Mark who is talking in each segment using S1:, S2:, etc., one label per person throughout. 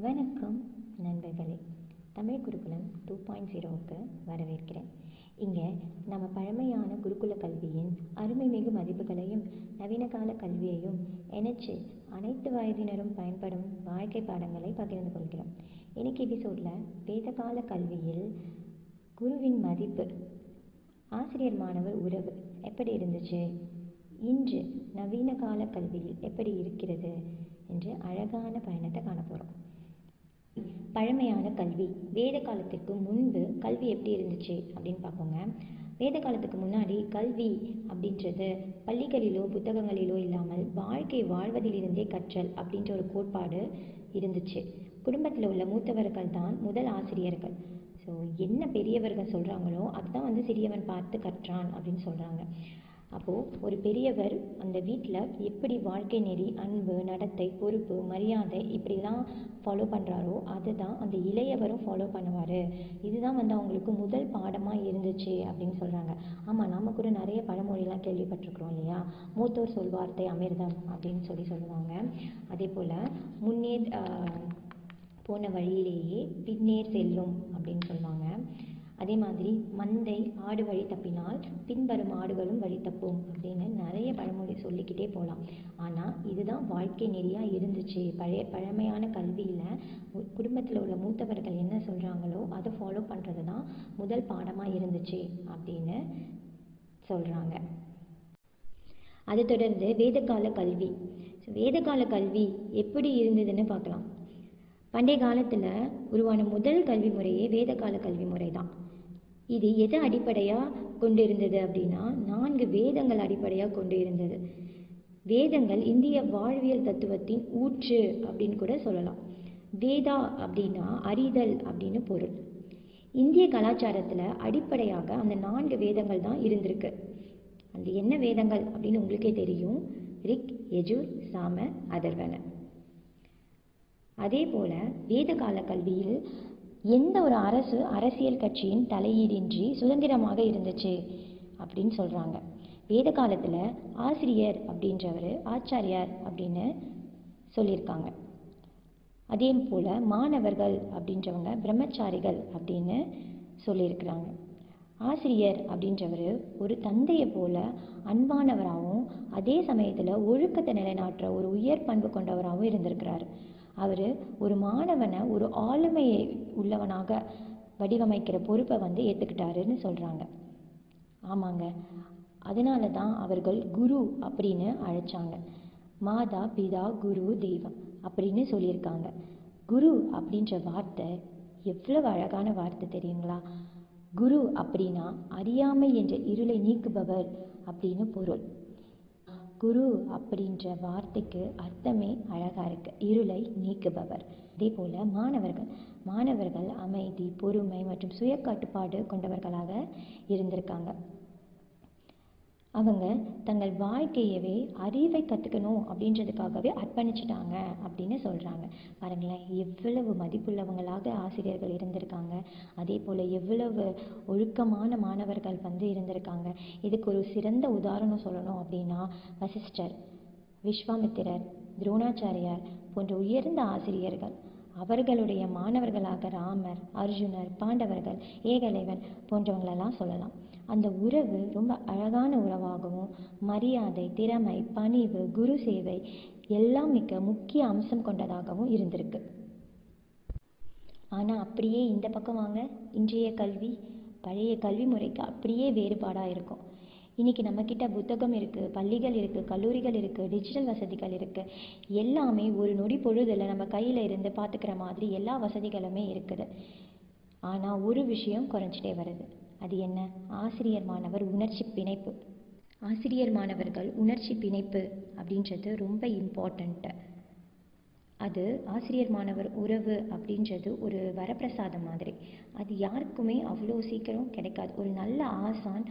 S1: வணக்கம் நண்பர்களே. தமிழ் குருகுலம் two point ஜீரோவுக்கு வரவேற்கிறேன். இங்கே நம்ம பழமையான குருகுல கல்வியின் அருமைமிகு மதிப்புகளையும் நவீன கால கல்வியையும் இணைச்சு அனைத்து வயதினரும் பயன்படும் வாழ்க்கை பாடங்களை பகிர்ந்து கொள்கிறோம். இன்னைக்கு எபிசோடில் வேதகால கல்வியில் குருவின் மதிப்பு ஆசிரியர் மாணவர் உறவு எப்படி இருந்துச்சு இன்று நவீன கால கல்வியில் எப்படி இருக்கிறது என்று அழகான பயணத்தை காண போகிறோம் பழமையான கல்வி. வேத காலத்திற்கு முன்பு கல்வி எப்படி இருந்துச்சு அப்படின்னு பார்ப்போங்க. வேத காலத்துக்கு முன்னாடி கல்வி அப்படின்றது பள்ளிகளிலோ புத்தகங்களிலோ இல்லாமல் வாழ்க்கை வாழ்வதிலிருந்தே கற்றல் அப்படின்ற ஒரு கோட்பாடு இருந்துச்சு. குடும்பத்தில் உள்ள மூத்தவர்கள் தான் முதல் ஆசிரியர்கள். ஸோ என்ன பெரியவர்கள் சொல்கிறாங்களோ அதுதான் வந்து சிறியவன் பார்த்து கற்றான் அப்படின்னு சொல்கிறாங்க அப்போது ஒரு பெரியவர் அந்த வீட்டில் எப்படி வாழ்க்கை நெறி அன்பு நடத்தை பொறுப்பு மரியாதை இப்படிலாம் ஃபாலோ பண்ணுறாரோ அதுதான் அந்த இளையவரும் ஃபாலோ பண்ணுவார். இதுதான் வந்து அவங்களுக்கு முதல் பாடமாக இருந்துச்சு அப்படின்னு சொல்கிறாங்க ஆமாம் நம்ம கூட நிறைய பழமொழிலாம் கேள்விப்பட்டிருக்கிறோம் இல்லையா? மூத்தோர் சொல்வார்த்தை அமிர்தம் அப்படின்னு சொல்லி சொல்லுவாங்க. அதே போல் முன்னே போன வழியிலேயே பின்னேர் செல்லும் அப்படின்னு சொல்லுவாங்க. அதே மாதிரி மந்தை ஆடு வழி தப்பினால் பின்வரும் ஆடுகளும் வழி தப்பும் அப்படின்னு நிறைய பழமொழி சொல்லிக்கிட்டே போகலாம் ஆனால் இதுதான் வாழ்க்கை நெறியாக இருந்துச்சு. பழைய பழமையான கல்வியில் குடும்பத்தில் உள்ள மூத்தவர்கள் என்ன சொல்கிறாங்களோ அதை ஃபாலோ பண்ணுறது தான் முதல் பாடமாக இருந்துச்சு அப்படின்னு சொல்கிறாங்க அது தொடர்ந்து வேதகால கல்வி. வேதகால கல்வி எப்படி இருந்ததுன்னு பார்க்கலாம். பண்டைய காலத்தில் உருவான முதல் கல்வி முறையே வேதகால கல்வி முறை தான் இது எதை அடிப்படையாக கொண்டு இருந்தது அப்படின்னா நான்கு வேதங்கள் அடிப்படையாக கொண்டு இருந்தது வேதங்கள் இந்திய வாழ்வியல் தத்துவத்தின் ஊற்று அப்படின்னு கூட சொல்லலாம். வேதா அப்படின்னா அறிதல் அப்படின்னு பொருள். இந்திய கலாச்சாரத்தில் அடிப்படையாக அந்த நான்கு வேதங்கள் தான் இருந்திருக்கு. அந்த என்ன வேதங்கள் அப்படின்னு உங்களுக்கே தெரியும். ரிக் எஜூர் சாம அதர்வன. அதே போல வேத கால கல்வியில் எந்த ஒரு அரசு அரசியல் கட்சியின் தலையீடின்றி சுதந்திரமாக இருந்துச்சு அப்படின்னு சொல்கிறாங்க வேத காலத்தில் ஆசிரியர் அப்படின்றவர் ஆச்சாரியார் அப்படின்னு சொல்லியிருக்காங்க. அதே போல் மாணவர்கள் அப்படின்றவங்க பிரம்மச்சாரிகள் அப்படின்னு சொல்லியிருக்கிறாங்க. ஆசிரியர் அப்படின்றவர் ஒரு தந்தையை போல அன்பானவராகவும் அதே சமயத்தில் ஒழுக்கத்தை நிலைநாட்டுற ஒரு உயர் பண்பு கொண்டவராகவும் இருந்திருக்கிறார். அவர் ஒரு மாணவனை ஒரு ஆளுமையை உள்ளவனாக வடிவமைக்கிற பொறுப்பை வந்து ஏற்றுக்கிட்டாருன்னு சொல்கிறாங்க ஆமாங்க. அதனால தான் அவர்கள் குரு அப்படின்னு அழைச்சாங்க. மாதா பிதா குரு தெய்வம் அப்படின்னு சொல்லியிருக்காங்க. குரு அப்படின்ற வார்த்தை எவ்வளவு அழகான வார்த்தை தெரியுங்களா? குரு அப்படின்னா அறியாமை என்ற இருளை நீக்குபவர் அப்படின்னு பொருள். குரு அப்படின்ற வார்த்தைக்கு அர்த்தமே அழகாக இருக்கு. இருளை நீக்குபவர். அதே போல் மாணவர்கள் மாணவர்கள் அமைதி பொறுமை மற்றும் சுய கட்டுப்பாடு கொண்டவர்களாக இருந்திருக்காங்க. அவங்க தங்கள் வாழ்க்கையவே அறிவை கற்றுக்கணும் அப்படின்றதுக்காகவே அர்ப்பணிச்சிட்டாங்க அப்படின்னு சொல்கிறாங்க பாருங்களேன் எவ்வளவு மதிப்புள்ளவங்களாக ஆசிரியர்கள் இருந்திருக்காங்க. அதே போல் எவ்வளவு ஒழுக்கமான மாணவர்கள் வந்து இருந்திருக்காங்க. இதுக்கு ஒரு சிறந்த உதாரணம் சொல்லணும் அப்படின்னா வசிஷ்டர் விஸ்வாமித்திரர் துரோணாச்சாரியார் போன்ற உயர்ந்த ஆசிரியர்கள். அவர்களுடைய மாணவர்களாக ராமர் அர்ஜுனர் பாண்டவர்கள் ஏகலைவன் போன்றவங்களெல்லாம் சொல்லலாம். அந்த உறவு ரொம்ப அழகான உறவாகவும் மரியாதை திறமை பணிவு குரு சேவை எல்லாம் மிக்க முக்கிய அம்சம் கொண்டதாகவும் இருந்திருக்கு. ஆனால் அப்படியே இந்த பக்கம் வாங்க. இன்றைய கல்வி பழைய கல்வி முறைக்கு அப்படியே வேறுபாடாக இருக்கும். இன்றைக்கி நம்மக்கிட்ட புத்தகம் இருக்குது பள்ளிகள் இருக்குது கல்லூரிகள் இருக்குது டிஜிட்டல் வசதிகள் இருக்குது எல்லாமே ஒரு நொடி பொழுதில் நம்ம கையில் இருந்து பார்த்துக்கிற மாதிரி எல்லா வசதிகளுமே இருக்குது. ஆனால் ஒரு விஷயம் குறைஞ்சிட்டே வருது. அது என்ன? ஆசிரியர் மாணவர் உணர்ச்சி பிணைப்பு. ஆசிரியர் மாணவர்கள் உணர்ச்சி பிணைப்பு அப்படின்றது ரொம்ப இம்பார்ட்டண்ட்டு அது ஆசிரியர் மாணவர் உறவு அப்படின்றது ஒரு வரப்பிரசாதம் மாதிரி. அது யாருக்குமே அவ்வளோ சீக்கிரம் கிடைக்காது. ஒரு நல்ல ஆசான்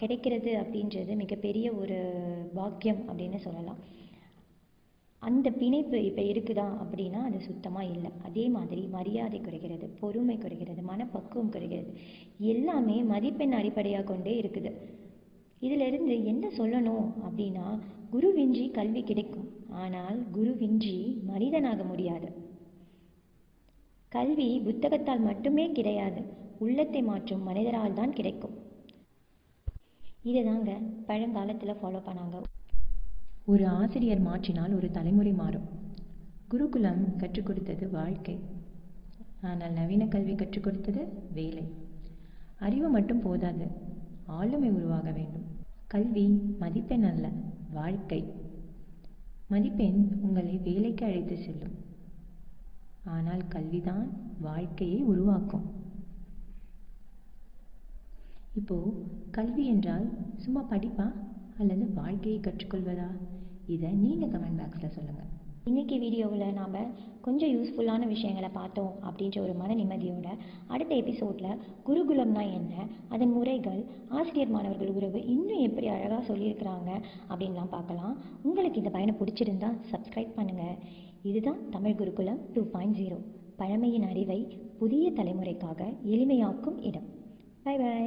S1: கிடைக்கிறது அப்படின்றது மிகப்பெரிய ஒரு பாக்கியம் அப்படின்னு சொல்லலாம். அந்த பிணைப்பு இப்போ இருக்குதா அப்படின்னா அது சுத்தமாக இல்லை. அதே மாதிரி மரியாதை குறைகிறது பொறுமை குறைகிறது மனப்பக்குவம் குறைகிறது எல்லாமே மதிப்பெண் அடிப்படையாக கொண்டே இருக்குது. இதிலிருந்து என்ன சொல்லணும் அப்படின்னா குருவின்றி கல்வி கிடைக்கும். ஆனால் குருவின்றி மனிதனாக முடியாது. கல்வி புத்தகத்தால் மட்டுமே கிடையாது உள்ளத்தை மாற்றும் மனிதரால் தான் கிடைக்கும். இதை தாங்க பழங்காலத்தில் ஃபாலோ பண்ணாங்க.
S2: ஒரு ஆசிரியர் மாற்றினால் ஒரு தலைமுறை மாறும். குருகுலம் கற்றுக் கொடுத்தது வாழ்க்கை. ஆனால் நவீன கல்வி கற்றுக் கொடுத்தது வேலை. அறிவு மட்டும் போதாது ஆளுமை உருவாக வேண்டும். கல்வி மதிப்பெண் அல்ல வாழ்க்கை. மதிப்பெண் உங்களை வேலைக்கு அழைத்து செல்லும். ஆனால் கல்விதான் வாழ்க்கையை உருவாக்கும். இப்போ கல்வி என்றால் சும்மா படிப்பா அல்லது வாழ்க்கையை கற்றுக்கொள்வதா? இதை நீங்கள் கமெண்ட் பாக்ஸில் சொல்லுங்கள்
S1: இன்னைக்கு வீடியோவில் நாம் கொஞ்சம் யூஸ்ஃபுல்லான விஷயங்களை பார்த்தோம் அப்படின்ற ஒரு மன நிம்மதியோட அடுத்த எபிசோடில் குருகுலம்னா என்ன அதன் முறைகள் ஆசிரியர் மாணவர்கள் உறவு இன்னும் எப்படி அழகாக சொல்லியிருக்கிறாங்க அப்படின்லாம் பார்க்கலாம். உங்களுக்கு இந்த பயணம் பிடிச்சிருந்தா சப்ஸ்கிரைப் பண்ணுங்கள் இதுதான் தமிழ் குருகுலம் டூ பாயிண்ட் ஜீரோ பழமையின் அறிவை புதிய தலைமுறைக்காக எளிமையாக்கும் இடம். By by